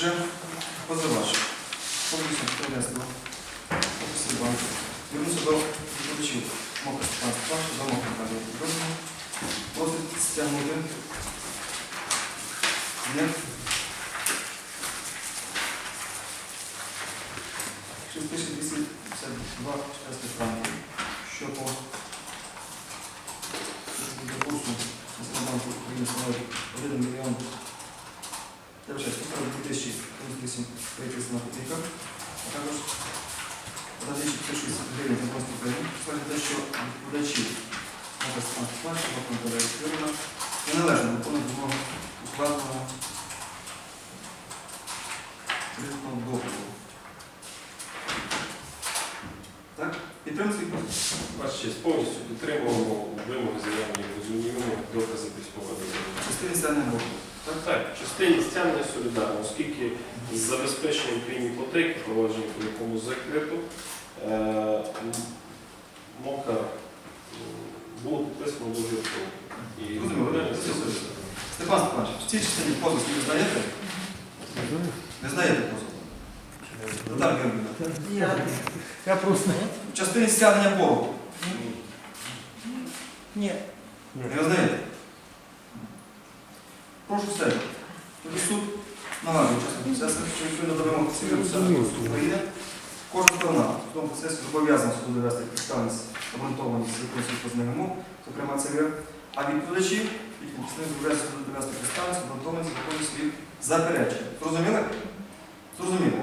Отже, позивач. Повністю. Офісі банку. Звернувся до відповідачів. Мокра Степан Степанович, за мокрим каже підрозділу. Просить стягнути. Ні. Через 1252 400 франків. Що по до курсу Національного банку України становить 1 мільйон вважаю, 2000 38 на копійках, а також 1560 гривень за України. Скажу те, що відповідачі Мокас Панчі, Мокас Юрина, неналежно виконують вимогу укладеного кредитного договору. Так? Підтримується і. Ваш честь повністю підтримуємо вимоги заявлені розуміємо, докази письмового Частини стягнення боргу. Так, так, в частині стягнення солідарно, оскільки з забезпеченням крім іпотеки, провадження по якому закрито, е, МОКа було підписано Розумію. солідарно. Степан Степанович, в цій частині позов ви знаєте? Не знаєте позов? Наталя Георгіївна. Я, я просто В частині стягнення боргу. ні. Не знаєте? Прошу стежити. Тоді суд нагадує учасник процесу, що відповідно до вимог цивільного України, кожна сторона в судовому процесі зобов'язана суду довести підставність обґрунтованість якогось позних вимог, зокрема це ви, а відповідачі, їхні зобов'язані суду довести підставність обґрунтованість законність своїх заперечень. Зрозуміли? Зрозуміло.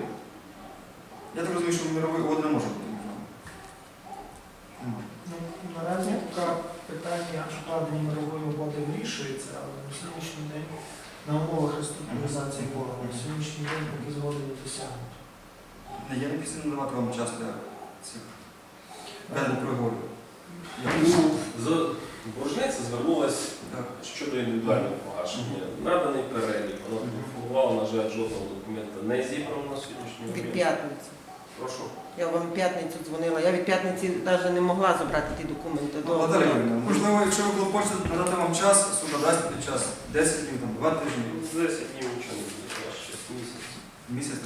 Я так розумію, що мирової угоди не може бути. наразі питання укладення мирової угоди вирішується, але на сьогоднішній день на умовах реструктуризації боргу на сьогоднішній день поки згоди не досягнуто. Не є необхідно надавати вам час для цих денних переговорів. Я Ну, за- Боржниця звернулася Так. щодо індивідуального погашення. Наданий перелік, вона інформувала, на жаль, жодного документа не зібрано на сьогоднішній Від момент. п'ятниці. Прошу. Я вам в п'ятницю дзвонила. Я від п'ятниці навіть не могла забрати ті документи. Ну, Наталія Юрійовна, можливо, якщо ви хочете надати вам час, суд надасть під час 10 днів, там, 2 тижні, За 10 днів нічого не буде, місяць. місяць.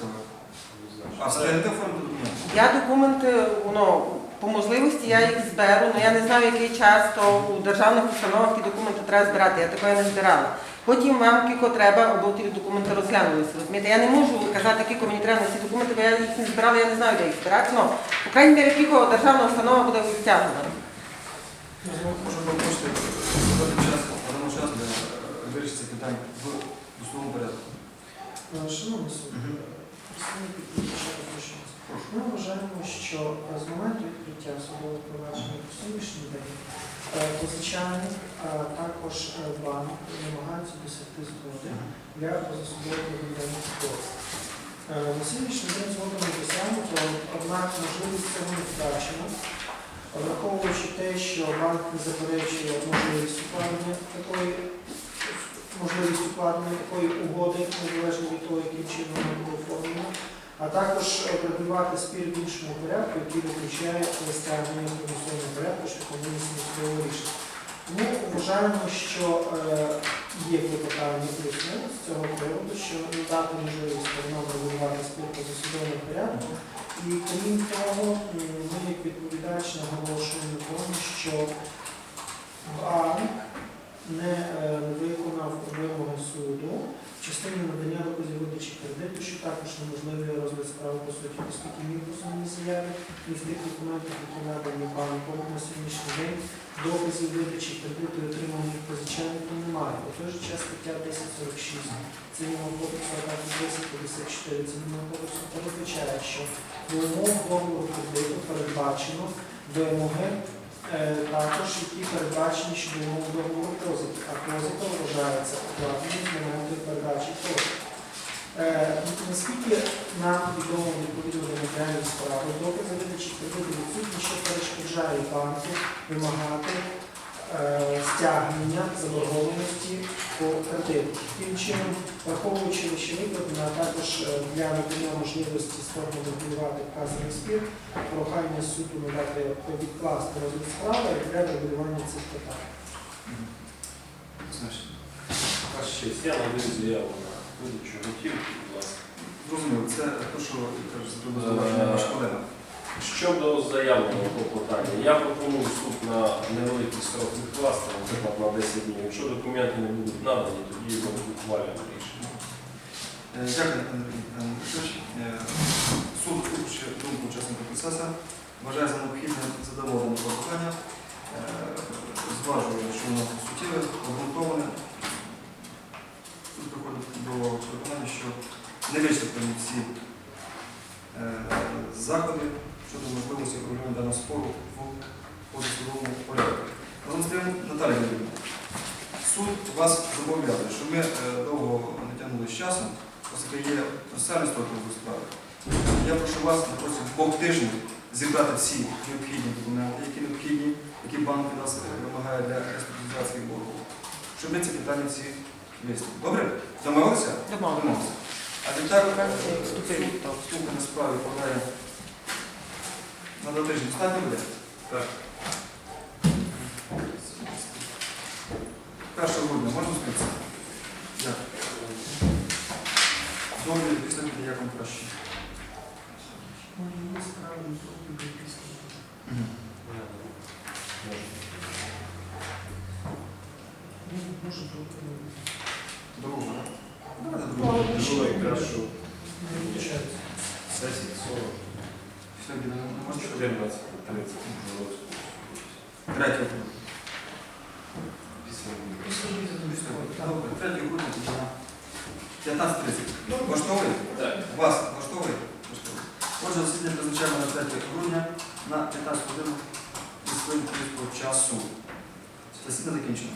А встигнете оформити документи? Я документи, ну, по можливості я їх зберу, але я не знаю, який час, то у державних установах ті документи треба збирати, я такої не збирала. Потім вам кілько треба, або ті документи розглянулися. Розумієте? Я не можу казати, кілько мені треба на ці документи, бо я їх не збирала, я не знаю, де їх збирати. Ну, по крайній мірі, кілько державна установа буде витягувати. Може, ви час, надамо час для е, вирішення в основному порядку. Е, Шановний суд, Ми вважаємо, що е, з моменту відкриття судового провадження по сьогоднішній день е, позичальник, також е, банк намагаються досягти згоди для позасудового виглядання спору. Е, На сьогоднішній день згода не досягнуто, однак можливість цього не втрачена. Враховуючи те, що банк не заперечує можливість укладення такої можливість укладення такої угоди, незалежно від того, яким чином вона буде оформлена, а також е, врегулювати спір в іншому порядку, який виключає стягнення в примусовому порядку винесення судового рішення. Тому вважаємо, що е, є клопотання плюсне з цього приводу, що не дати можливість сторонам врегулювати спір по засудовому порядку. І крім того, ми як відповідач наголошуємо на тому, що банк не е, суду в частині надання доказів видачі кредиту, що також неможливий розгляд справи по суті, оскільки ні в позовній заяві, ні в тих документах, які надані банком на сьогоднішній день, доказів видачі кредиту і отримання їх позичальником немає. У той же час стаття 1046 Цивільного кодексу, також 1054 Цивільного кодексу передбачає, що до умов договору кредиту передбачено вимоги також, які передбачені щодо договору позики, а позика вважається оплатою з моменту передачі позики. Е, Наскільки нам відомо відповідно до матеріалів справи, докази видачі кредиту відсутні, що перешкоджає банку вимагати е, стягнення заборгованості по кредиту. Таким чином, враховуючи лише викладено, а також е, для надання можливості сторону регулювати вказаний спір, прохання суду надати відкласти розгляд справи для регулювання цих питань. Значить, честь, я надаю заяву на видачу готівки, будь ласка. Зрозуміло, це те, що каже, треба ваш колега. Щодо заявленого клопотання, я пропоную суд на невеликий срок відкласти, наприклад, на 10 днів. Якщо документи не будуть надані, тоді ми ухвалюємо рішення. Е, Дякую, Андрій Андрійович. Е, Суд, слухаючи думку учасника процесу, вважає за необхідне задоволення клопотання, е, зважує, що воно суттєве, обґрунтоване. Тут приходить до переконання, що не вичерпані всі е, заходи щодо можливості врегулювання даного спору в позасудовому порядку. Разом з тим, Наталія Юрійовна, суд вас зобов'язує, що ми е, довго не тягнули з часом, оскільки є процесуальні строки в справі. Я прошу вас на протязі двох тижнів зібрати всі необхідні документи, які необхідні, які банк нас вимагає для реструктуризації боргу, щоб ми ці питання всі вияснили. Добре? Домовилися? Домовилися. А відтак е, толк. Слухання справи подає на два тижні. Достатньо буде? Так. 1 грудня можна спитися? Дякую. Добре, після буде як вам краще. Мої справи тут буде після. 14, 30. Третє. Третій годин. 15.30. Влаштовує? Так. Вас влаштовує? Отже, призначаємо на 3 грудня на 15 годин із часу. Засідання закінчено.